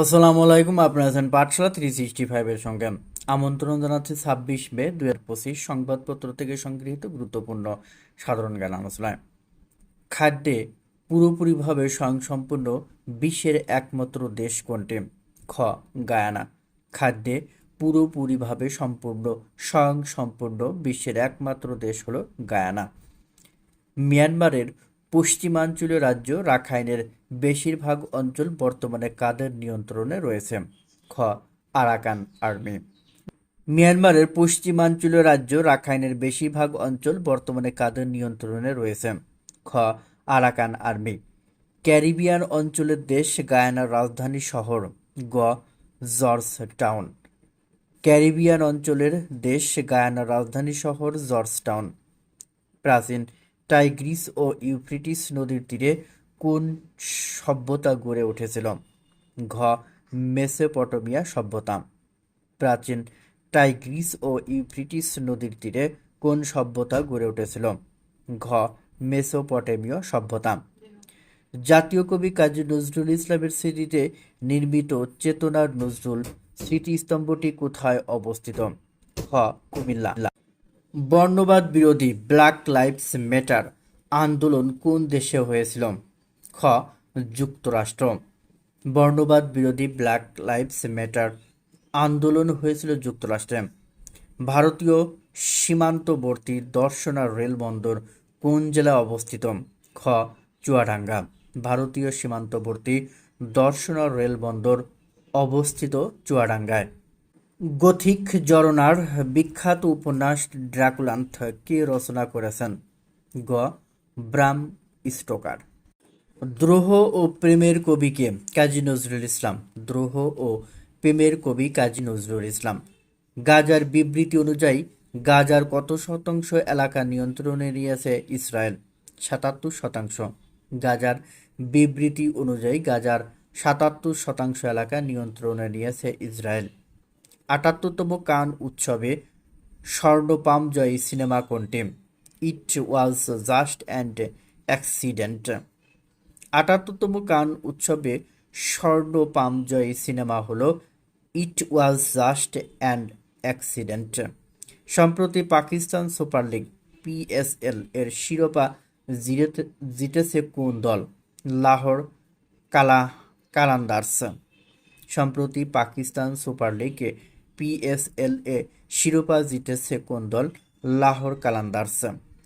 আসসালামু আলাইকুম, আপনারা আছেন পাঠশালা থ্রি সিক্সটি ফাইভের সঙ্গে। আমন্ত্রণ জানাচ্ছি ছাব্বিশ মে দু হাজার পঁচিশ সংবাদপত্র থেকে সংগৃহীত গুরুত্বপূর্ণ সাধারণ জ্ঞান আলোচনায়। খাদ্যে পুরোপুরিভাবে স্বয়ংসম্পূর্ণ বিশ্বের একমাত্র দেশ কোনটি? খ, গায়ানা। খাদ্যে পুরোপুরিভাবে সম্পূর্ণ, স্বয়ংসম্পূর্ণ বিশ্বের একমাত্র দেশ হলো গায়ানা। মিয়ানমারের পশ্চিমাঞ্চলীয় রাজ্য রাখাইনের বেশিরভাগ অঞ্চল বর্তমানে কাদের নিয়ন্ত্রণে রয়েছে? খ. আরাকান আর্মি। মিয়ানমারের পশ্চিমাঞ্চলীয় রাজ্য রাখাইনের বেশিরভাগ অঞ্চল বর্তমানে কাদের নিয়ন্ত্রণে রয়েছে? খ. আরাকান আর্মি। ক্যারিবিয়ান অঞ্চলের দেশ গায়ানার রাজধানী শহর। গ. George town. ক্যারিবিয়ান অঞ্চলের দেশ গায়ানার রাজধানী শহর জর্জ টাউন। প্রাচীন টাইগ্রিস ও ইউফ্রিটিস নদীর তীরে কোন সভ্যতা গড়ে উঠেছিল? ঘ. মেসোপটেমিয়া সভ্যতা। প্রাচীন টাইগ্রিস ও ইউফ্রিটিস নদীর তীরে কোন সভ্যতা গড়ে উঠেছিল? ঘ. মেসোপটেমীয় সভ্যতা। জাতীয় কবি কাজী নজরুল ইসলামের স্মৃতিতে নির্মিত চেতনার নজরুল স্মৃতিস্তম্ভটি কোথায় অবস্থিত? খ কুমিল্লা। বর্ণবাদ বিরোধী ব্ল্যাক লাইভস ম্যাটার আন্দোলন কোন দেশে হয়েছিল? খ, যুক্তরাষ্ট্র। বর্ণবাদ বিরোধী ব্ল্যাক লাইভস ম্যাটার আন্দোলন হয়েছিল যুক্তরাষ্ট্রে। ভারতীয় সীমান্তবর্তী দর্শনা রেলবন্দর কোন জেলায় অবস্থিত? খ, চুয়াডাঙ্গা। ভারতীয় সীমান্তবর্তী দর্শনা রেলবন্দর অবস্থিত চুয়াডাঙ্গায়। গথিক জরনার বিখ্যাত উপন্যাস ড্রাকুলান্থ কে রচনা করেছেন? গ, ব্রাম স্টোকার। দ্রোহ ও প্রেমের কবিকে কাজী নজরুল ইসলাম। দ্রোহ ও প্রেমের কবি কাজী নজরুল ইসলাম। গাজার বিবৃতি অনুযায়ী, গাজার কত শতাংশ এলাকা নিয়ন্ত্রণে নিয়েছে ইসরায়েল? সাতাত্তর শতাংশ। গাজার বিবৃতি অনুযায়ী, গাজার সাতাত্তর শতাংশ এলাকা নিয়ন্ত্রণে নিয়েছে ইসরায়েল। আটাত্তরতম কান উৎসবে স্বর্ণপাম জয়ী সিনেমা কোনটি? It was just and accident. আটাত্তরতম Cannes উৎসবে স্বর্ণপাম জয়ী সিনেমা হলো it was just and accident. সম্প্রতি পাকিস্তান সুপার লিগ পিএসএল এর শিরোপা জিতেছে কোন দল? লাহোর, কালা কালান্দার্স সম্প্রতি পাকিস্তান সুপার লিগে পিএসএল এ শিরোপা জিতেছে কোন দল? লাহোর কালান্দার্স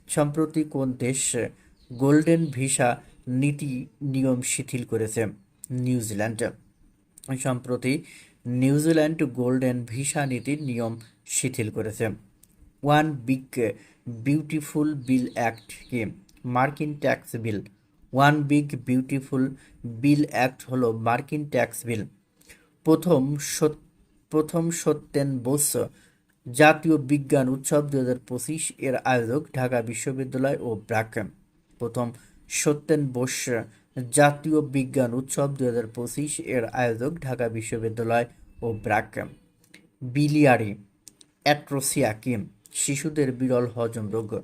সম্প্রতি কোন দেশ গোল্ডেন ভিসা নীতি নিয়ম শিথিল করেছে নিউজিল্যান্ড। সম্প্রতি নিউজিল্যান্ড গোল্ডেন ভিসা নীতির নিয়ম শিথিল করেছে। One big beautiful bill act কি? মার্কিন tax bill. One big beautiful bill act হলো মার্কিন ট্যাক্স বিল। প্রথম প্রথম সত্যেন বোস জাতীয় বিজ্ঞান উৎসব দু হাজার পঁচিশ এর আয়োজক ঢাকা বিশ্ববিদ্যালয় ও ব্র্যাক প্রথম সত্যেন বোস জাতীয় বিজ্ঞান উৎসব দু হাজার পঁচিশ এর আয়োজক ঢাকা বিশ্ববিদ্যালয় ও ব্র্যাক বিলিয়ারি অ্যাট্রোসিয়া কি শিশুদের বিরল হজম রোগ।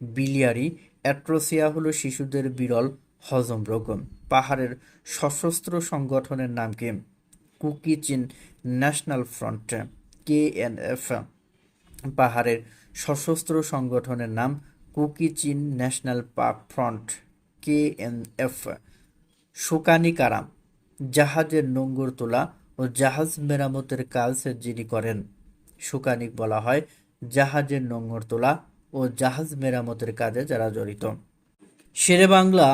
বিলিয়ারি, অ্যাট্রোসিয়া হলো শিশুদের বিরল হজম রোগ। পাহাড়ের সশস্ত্র সংগঠনের নাম কি? Kuki Chin national front K N F পাহাড়ের সশস্ত্র সংগঠনের নাম কুকি চীন ন্যাশনাল পা- ফ্রন্ট কেএনএফ শোকানি কারাম জাহাজের নোঙ্গর তোলা ও জাহাজ মেরামতের কাজ যিনি করেন, সুকানিক বলা হয় জাহাজের নোঙ্গর তোলা ও জাহাজ মেরামতের কাজে যারা জড়িত। শেরে বাংলা,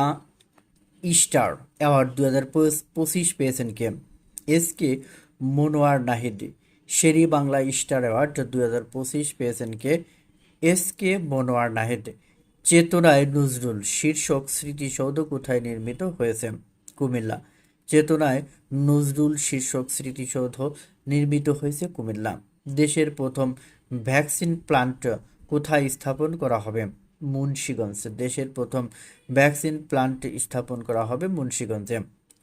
ইস্টার অ্যাওয়ার্ড দু হাজার পঁচিশ পেয়েছেন কে? S K Monowar Nahid. Sher Bangla star award দু হাজার পঁচিশ পেয়েছেন কে? S K Monowar Nahid. চেতনায় নজরুল শীর্ষক স্মৃতিসৌধ কোথায় নির্মিত হয়েছে? কুমিল্লা। চেতনায় নজরুল শীর্ষক স্মৃতিসৌধ নির্মিত হয়েছে কুমিল্লা। দেশের প্রথম ভ্যাকসিন প্লান্ট কোথায় স্থাপন করা হবে? মুন্সিগঞ্জ। দেশের প্রথম ভ্যাকসিন প্লান্ট স্থাপন করা হবে মুন্সিগঞ্জে।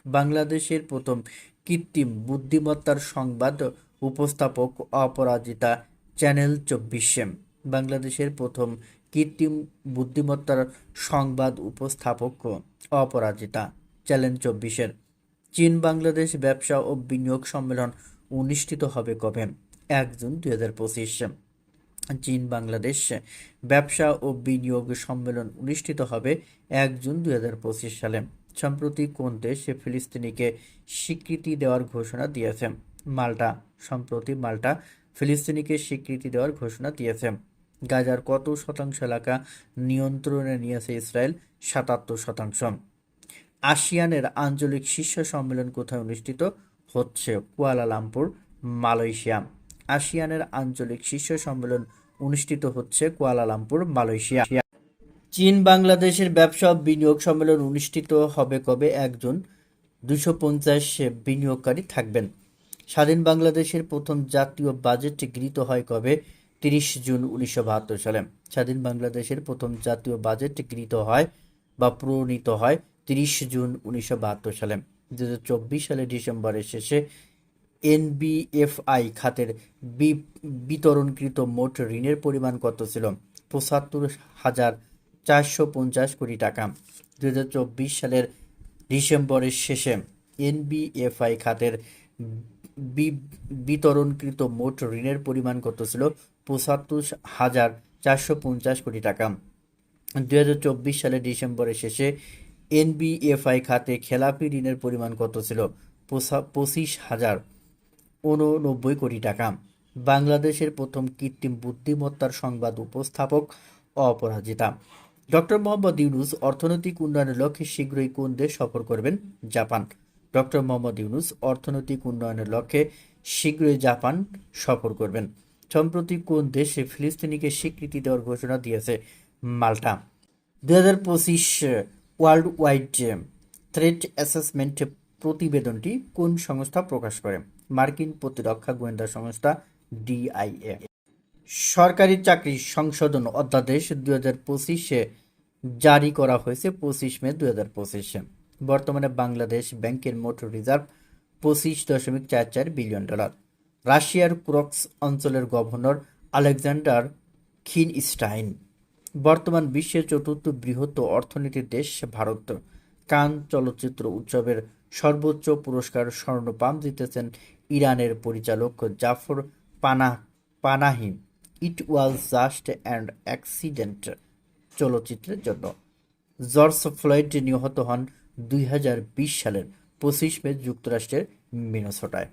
বাংলাদেশের প্রথম কৃত্রিম বুদ্ধিমত্তার সংবাদ উপস্থাপক অপরাজিতা চ্যানেল চব্বিশে। বাংলাদেশের প্রথম কৃত্রিম বুদ্ধিমত্তার সংবাদ উপস্থাপক অপরাজিতা। চ্যালেঞ্জ চব্বিশের, চীন বাংলাদেশ ব্যবসা ও বিনিয়োগ সম্মেলন অনুষ্ঠিত হবে কবে? এক জুন দুই হাজার পঁচিশ। চীন বাংলাদেশ ব্যবসা ও বিনিয়োগ সম্মেলন অনুষ্ঠিত হবে এক জুন দুই হাজার পঁচিশ সালে। সম্প্রতি কোন দেশ ফিলিস্তিনিকে স্বীকৃতি দেওয়ার ঘোষণা দিয়েছে? মাল্টা, সম্প্রতি মাল্টা ফিলিস্তিনিকে স্বীকৃতি দেওয়ার ঘোষণা দিয়েছে। গাজার কত শতাংশ এলাকা নিয়ন্ত্রণে নিয়েছে ইসরায়েল? সাতাত্তর শতাংশ। আসিয়ানের আঞ্চলিক শীর্ষ সম্মেলন কোথায় অনুষ্ঠিত? হচ্ছে কুয়ালালামপুর, মালয়েশিয়া। আসিয়ানের আঞ্চলিক শীর্ষ সম্মেলন অনুষ্ঠিত হচ্ছে কুয়ালালামপুর, মালয়েশিয়া। চীন, বাংলাদেশের ব্যবসা বিনিয়োগ সম্মেলন অনুষ্ঠিত হবে কবে? একজন দুশো পঞ্চাশ বিনিয়োগকারী থাকবেন। স্বাধীন বাংলাদেশের প্রথম জাতীয় বাজেট গৃহীত হয় কবে? তিরিশ জুন উনিশশো বাহাত্তর সালে। স্বাধীন বাংলাদেশের প্রথম জাতীয় বাজেট গৃহীত হয় বা প্রণীত হয় তিরিশ জুন উনিশশো বাহাত্তর সালে। দু হাজার চব্বিশ সালের ডিসেম্বরের শেষে এনবিএফআই খাতের বিতরণকৃত মোট ঋণের পরিমাণ কত ছিল? পঁচাত্তর হাজার চারশো পঞ্চাশ কোটি টাকা। দু হাজার চব্বিশ সালের ডিসেম্বরের শেষে এনবিএফআই খাতের বিতরণকৃত মোট ঋণের পরিমাণ কত ছিল? পঁচাত্তর হাজার চারশো পঞ্চাশ কোটি টাকা। দুই হাজার চব্বিশ সালের ডিসেম্বরের শেষে এনবিএফআই খাতে খেলাপি ঋণের পরিমাণ কত ছিল? পঁচিশ হাজার উননব্বই কোটি টাকা। বাংলাদেশের প্রথম কৃত্রিম বুদ্ধিমত্তার সংবাদ উপস্থাপক অপরাজিতা। ডক্টর মোহাম্মদ ইউনুস অর্থনৈতিক উন্নয়নের লক্ষ্যে শীঘ্রই কোন দেশ সফর করবেন? জাপান। ডক্টর মোহাম্মদ ইউনুস অর্থনৈতিক উন্নয়নের লক্ষ্যে শীঘ্রই জাপান সফর করবেন। সম্প্রতি কোন দেশে ফিলিস্তিনিকে স্বীকৃতি দেওয়ার ঘোষণা দিয়েছে মাল্টা। দুই হাজার পঁচিশ ওয়ার্ল্ড ওয়াইড থ্রেট অ্যাসেসমেন্ট প্রতিবেদনটি কোন সংস্থা প্রকাশ করে? মার্কিন প্রতিরক্ষা গোয়েন্দা সংস্থা ডিআইএ। সরকারি চাকরি সংশোধন অধ্যাদেশ দুই হাজার পঁচিশে জারি করা হয়েছে পঁচিশ মে দুই হাজার পঁচিশে। বর্তমানে বাংলাদেশ ব্যাংকের মোট রিজার্ভ পঁচিশ দশমিক চার চার বিলিয়ন ডলার। রাশিয়ার ক্রক্স অঞ্চলের গভর্নর আলেকজান্ডার খিনস্টাইন। বর্তমান বিশ্বের চতুর্থ বৃহৎ অর্থনীতির দেশ ভারত। কান চলচ্চিত্র উৎসবের সর্বোচ্চ পুরস্কার স্বর্ণ স্বর্ণপাম জিতেছেন ইরানের পরিচালক জাফর পানা Panahi. It was just and accident চলচ্চিত্রের জন্য। জর্জ ফ্লয়েড নিহত হন দুই হাজার বিশ সালের পঁচিশ মে যুক্তরাষ্ট্রের মিনেসোটায়।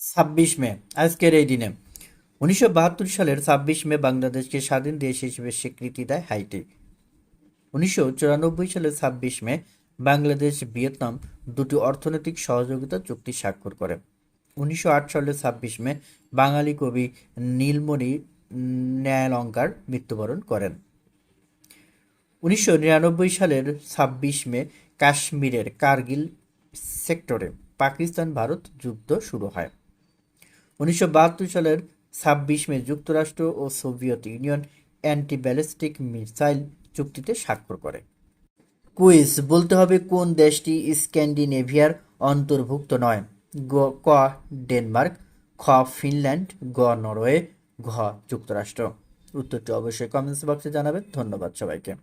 ছাব্বিশ মে, আজকের এই দিনে। উনিশশো বাহাত্তর সালের ছাব্বিশ মে বাংলাদেশকে স্বাধীন দেশ হিসেবে স্বীকৃতি দেয় হাইটি। উনিশশো চুরানব্বই সালের ছাব্বিশ মে বাংলাদেশ ভিয়েতনাম দুটি অর্থনৈতিক সহযোগিতা চুক্তি স্বাক্ষর করে। উনিশশো আট সালের ছাব্বিশ মে বাঙালি কবি নীলমণি ন্যায়ালঙ্কার মৃত্যুবরণ করেন। উনিশশো নিরানব্বই সালের ছাব্বিশ মে কাশ্মীরের কার্গিল সেক্টরে পাকিস্তান ভারত যুদ্ধ শুরু হয়। উনিশশো বাহাত্তর সালের ছাব্বিশ মে যুক্তরাষ্ট্র ও Soviet Union anti ballistic missile চুক্তিতে স্বাক্ষর করে। কুইজ, বলতে হবে কোন দেশটি স্ক্যান্ডিনেভিয়ার অন্তর্ভুক্ত নয়। গ, ক, ডেনমার্ক, খ, ফিনল্যান্ড, গ, নরওয়ে, ঘ, যুক্তরাষ্ট্র। উত্তরটি অবশ্যই কমেন্টস বক্সে জানাবেন। ধন্যবাদ সবাইকে।